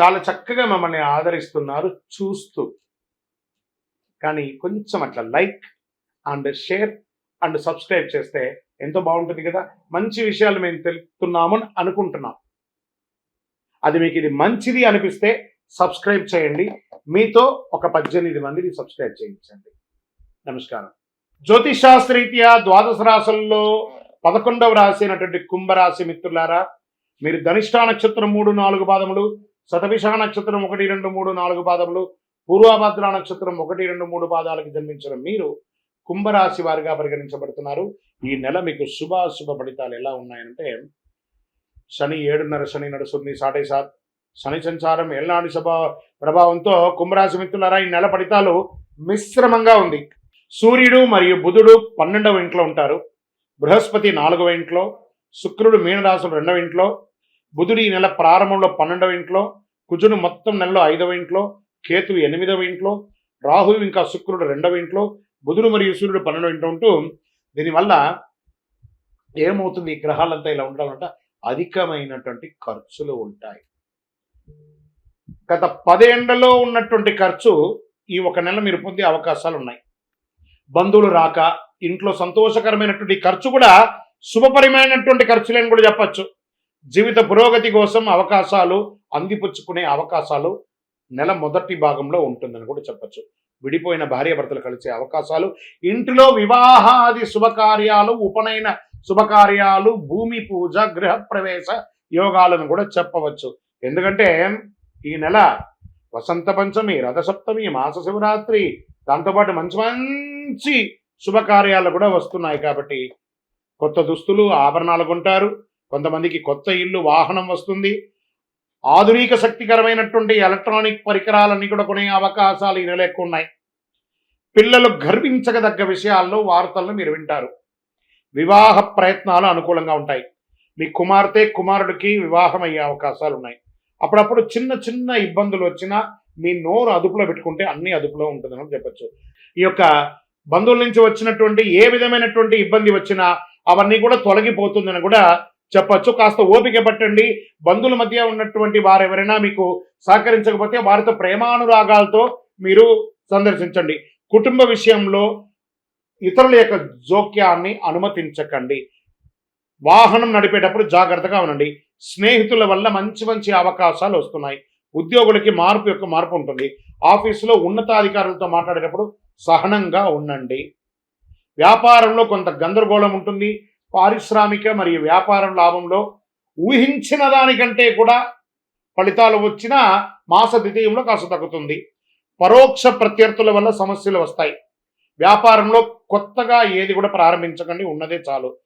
చాలా చక్కగా మమ్మల్ని ఆదరిస్తున్నారు చూస్తూ. కానీ కొంచెం అట్లా like and share and subscribe చేస్తే ఎంతో బాగుంటుంది కదా. మంచి విషయాలు మేము తెలుపుతున్నాము అని అనుకుంటున్నాం. అది మీకు ఇది మంచిది అనిపిస్తే సబ్స్క్రైబ్ చేయండి. మీతో ఒక పద్దెనిమిది మందిని సబ్స్క్రైబ్ చేయించండి. నమస్కారం. జ్యోతిషాస్త్రరీత్యా ద్వాదశ రాశుల్లో పదకొండవ రాశి అయినటువంటి కుంభరాశి మిత్రులారా మీరు ధనిష్టా నక్షత్రం మూడు నాలుగు పాదములు శతభిష నక్షత్రం ఒకటి రెండు మూడు నాలుగు పాదములు పూర్వభద్ర నక్షత్రం ఒకటి రెండు మూడు పాదాలకు జన్మించిన మీరు కుంభరాశి వారిగా పరిగణించబడుతున్నారు. ఈ నెల మీకు శుభ శుభ ఫలితాలు ఎలా ఉన్నాయంటే శని ఏడున్నర శని నడుస్తుంది సాటే సాత్. శని సంచారం ఎల్నాడు సభ ప్రభావంతో కుంభరాశి మిత్రులారా ఈ నెల ఫలితాలు మిశ్రమంగా ఉంది. సూర్యుడు మరియు బుధుడు పన్నెండవ ఇంట్లో ఉంటారు. బృహస్పతి నాలుగవ ఇంట్లో శుక్రుడు మీనరాశులు రెండవ ఇంట్లో బుధుడు ఈ నెల ప్రారంభంలో పన్నెండవ ఇంట్లో కుజుడు మొత్తం నెలలో ఐదవ ఇంట్లో కేతు ఎనిమిదవ ఇంట్లో రాహు ఇంకా శుక్రుడు రెండవ ఇంట్లో బుధుడు మరియు సూర్యుడు పన్నెండవ ఇంట్లో ఉంటూ దీనివల్ల ఏమవుతుంది? ఈ గ్రహాలంతా ఇలా ఉండడం అధికమైనటువంటి ఖర్చులు ఉంటాయి. గత పదేండ్లలో ఉన్నటువంటి ఖర్చు ఈ ఒక నెల మీరు పొందే అవకాశాలు ఉన్నాయి బంధువులు రాక ఇంట్లో సంతోషకరమైనటువంటి ఖర్చు కూడా శుభపరమైనటువంటి ఖర్చులని కూడా చెప్పచ్చు. జీవిత పురోగతి కోసం అవకాశాలు అందిపుచ్చుకునే అవకాశాలు నెల మొదటి భాగంలో ఉంటుందని కూడా చెప్పచ్చు. విడిపోయిన భార్యాభర్తలు కలిసే అవకాశాలు ఇంటిలో వివాహాది శుభకార్యాలు ఉపనయన శుభకార్యాలు భూమి పూజ గృహ ప్రవేశ యోగాలను కూడా చెప్పవచ్చు. ఎందుకంటే ఈ నెల వసంత పంచమి రథసప్తమి మాస శివరాత్రి దాంతోపాటు మంచి మంచి శుభకార్యాలు కూడా వస్తున్నాయి కాబట్టి కొత్త దుస్తులు ఆభరణాలు కొంటారు. కొంతమందికి కొత్త ఇల్లు వాహనం వస్తుంది. ఆధునిక శక్తికరమైనటువంటి ఎలక్ట్రానిక్ పరికరాలన్నీ కూడా కొనే అవకాశాలు ఈ నెల ఎక్కువ ఉన్నాయి. పిల్లలు గర్వించగదగ్గ విషయాల్లో వార్తలను మీరు వింటారు. వివాహ ప్రయత్నాలు అనుకూలంగా ఉంటాయి. మీ కుమార్తె కుమారుడికి వివాహం అయ్యే అవకాశాలు ఉన్నాయి. అప్పుడప్పుడు చిన్న చిన్న ఇబ్బందులు వచ్చినా మీ నోరు అదుపులో పెట్టుకుంటే అన్ని అదుపులో ఉంటుందని చెప్పచ్చు. ఈ యొక్క బంధువుల నుంచి వచ్చినటువంటి ఏ విధమైనటువంటి ఇబ్బంది వచ్చినా అవన్నీ కూడా తొలగిపోతుందని కూడా చెప్పచ్చు. కాస్త ఓపిక పట్టండి. బంధువుల మధ్య ఉన్నటువంటి వారు ఎవరైనా మీకు సహకరించకపోతే వారితో ప్రేమానురాగాలతో మీరు సందర్శించండి. కుటుంబ విషయంలో ఇతరుల యొక్క జోక్యాన్ని అనుమతించకండి. వాహనం నడిపేటప్పుడు జాగ్రత్తగా ఉండండి. స్నేహితుల వల్ల మంచి మంచి అవకాశాలు వస్తున్నాయి. ఉద్యోగులకి మార్పు యొక్క మార్పు ఉంటుంది. ఆఫీసులో ఉన్నతాధికారులతో మాట్లాడేటప్పుడు సహనంగా ఉండండి. వ్యాపారంలో కొంత గందరగోళం ఉంటుంది. పారిశ్రామిక మరియు వ్యాపారం లాభంలో ఊహించిన దానికంటే కూడా ఫలితాలు వచ్చినా మాస ద్వితీయంలో కాస్త తగ్గుతుంది. పరోక్ష ప్రత్యర్థుల వల్ల సమస్యలు వస్తాయి. వ్యాపారంలో కొత్తగా ఏది కూడా ప్రారంభించకండి ఉన్నదే చాలు.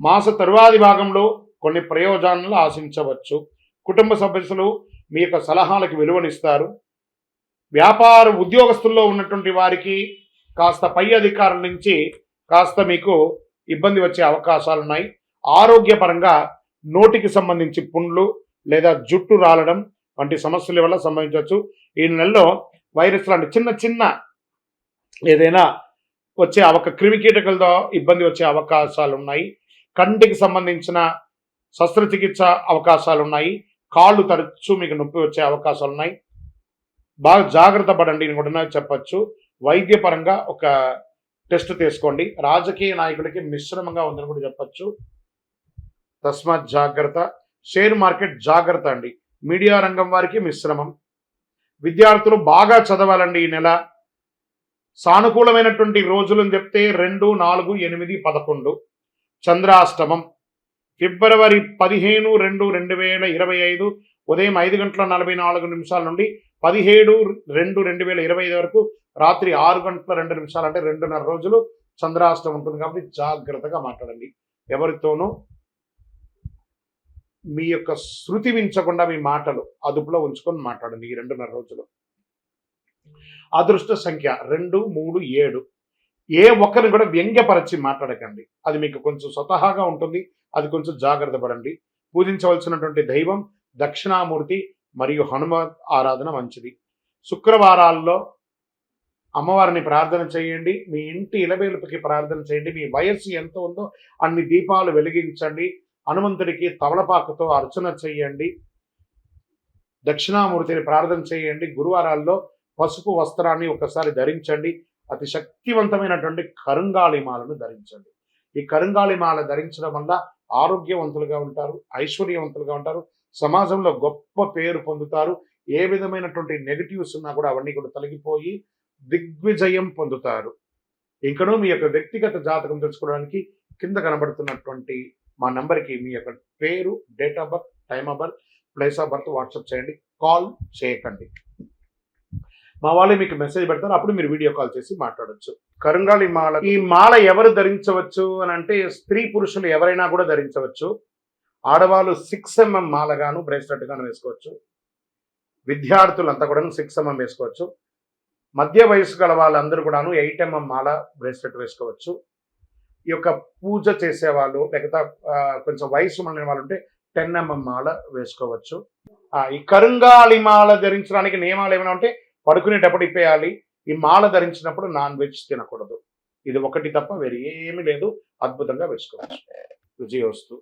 మాస తరువాతి భాగంలో కొన్ని ప్రయోజనాలు ఆశించవచ్చు. కుటుంబ సభ్యులు మీ యొక్క సలహాలకు విలువనిస్తారు. వ్యాపార ఉద్యోగస్తుల్లో ఉన్నటువంటి వారికి కాస్త పై అధికారుల నుంచి కాస్త మీకు ఇబ్బంది వచ్చే అవకాశాలు ఉన్నాయి ఆరోగ్యపరంగా నోటికి సంబంధించి పుండ్లు లేదా జుట్టు రాలడం వంటి సమస్యల వల్ల సంభవించవచ్చు. ఈ నెలలో వైరస్ లాంటి చిన్న చిన్న ఏదైనా వచ్చే అవక క్రిమికీటకలతో ఇబ్బంది వచ్చే అవకాశాలు ఉన్నాయి కంటికి సంబంధించిన శస్త్రచికిత్స అవకాశాలు ఉన్నాయి కాళ్ళు తరచు మీకు నొప్పి వచ్చే అవకాశాలు ఉన్నాయి బాగా జాగ్రత్త పడండి నేను కూడా చెప్పచ్చు. వైద్యపరంగా ఒక టెస్ట్ తీసుకోండి. రాజకీయ నాయకులకి మిశ్రమంగా ఉందని కూడా చెప్పచ్చు. తస్మాత్ జాగ్రత్త. షేర్ మార్కెట్ జాగ్రత్త అండి. మీడియా రంగం వారికి మిశ్రమం. విద్యార్థులు బాగా చదవాలండి ఈ నెల. సానుకూలమైనటువంటి రోజులను చెప్తే రెండు నాలుగు ఎనిమిది పదకొండు. చంద్రాష్టమం. ఫిబ్రవరి పదిహేను రెండు రెండు వేల ఇరవై ఐదు. ఉదయం ఐదు గంటల నలభై నాలుగు నిమిషాల నుండి పదిహేడు రెండు రెండు వేల ఇరవై ఐదు వరకు రాత్రి ఆరు గంటల రెండు నిమిషాలు అంటే రెండున్నర రోజులు చంద్రాష్టం ఉంటుంది కాబట్టి జాగ్రత్తగా మాట్లాడండి. ఎవరితోనూ మీ యొక్క శృతి మించకుండా మీ మాటలు అదుపులో ఉంచుకొని మాట్లాడండి ఈ రెండున్నర రోజులు. అదృష్ట సంఖ్య రెండు మూడు ఏడు. ఏ ఒక్కరిని కూడా వ్యంగ్యపరచి మాట్లాడకండి. అది మీకు కొంచెం స్వతహాగా ఉంటుంది అది కొంచెం జాగ్రత్త పడండి. పూజించవలసినటువంటి దైవం దక్షిణామూర్తి మరియు హనుమ ఆరాధన మంచిది. శుక్రవారాల్లో అమ్మవారిని ప్రార్థన చేయండి. మీ ఇంటి ఇలవేలుపుకి ప్రార్థన చేయండి. మీ వయస్సు ఎంత ఉందో అన్ని దీపాలు వెలిగించండి. హనుమంతుడికి తమలపాకుతో అర్చన చేయండి. దక్షిణామూర్తిని ప్రార్థన చేయండి. గురువారాల్లో పసుపు వస్త్రాన్ని ఒకసారి ధరించండి. అతి శక్తివంతమైనటువంటి కరుంగాళిమాలను ధరించండి. ఈ కరుంగాళిమాల ధరించడం వల్ల ఆరోగ్యవంతులుగా ఉంటారు ఐశ్వర్యవంతులుగా ఉంటారు సమాజంలో గొప్ప పేరు పొందుతారు. ఏ విధమైనటువంటి నెగటివ్స్ ఉన్నా కూడా అవన్నీ కూడా తొలగిపోయి దిగ్విజయం పొందుతారు. ఇంకనూ మీ యొక్క వ్యక్తిగత జాతకం తెలుసుకోవడానికి కింద కనబడుతున్నటువంటి మా నంబర్కి మీ యొక్క పేరు date of birth time of birth place of birth WhatsApp చేయండి కాల్ చేయకండి. మా వాళ్ళే మీకు మెసేజ్ పెడతారు. అప్పుడు మీరు వీడియో కాల్ చేసి మాట్లాడచ్చు. కరుంగాళి మాల ఈ మాల ఎవరు ధరించవచ్చు అని అంటే స్త్రీ పురుషులు ఎవరైనా కూడా ధరించవచ్చు. ఆడవాళ్ళు సిక్స్ ఎంఎం మాలగాను బ్రేస్లెట్ గాను వేసుకోవచ్చు. విద్యార్థులంతా కూడా సిక్స్ ఎంఎం వేసుకోవచ్చు. మధ్య వయసు గల వాళ్ళందరూ కూడాను ఎయిట్ ఎంఎం మాల బ్రేస్లెట్ వేసుకోవచ్చు. ఈ యొక్క పూజ చేసేవాళ్ళు లేకపోతే కొంచెం వయసు మళ్ళిన వాళ్ళు ఉంటే టెన్ ఎంఎం మాల వేసుకోవచ్చు. ఈ కరుంగాలి మాల ధరించడానికి నియమాలు ఏమైనా ఉంటే పడుకునేటప్పుడు ఇప్పేయాలి. ఈ మాల ధరించినప్పుడు నాన్ వెజ్ తినకూడదు. ఇది ఒకటి తప్ప వేరే ఏమీ లేదు. అద్భుతంగా వేసుకోవచ్చు. విజయోస్తు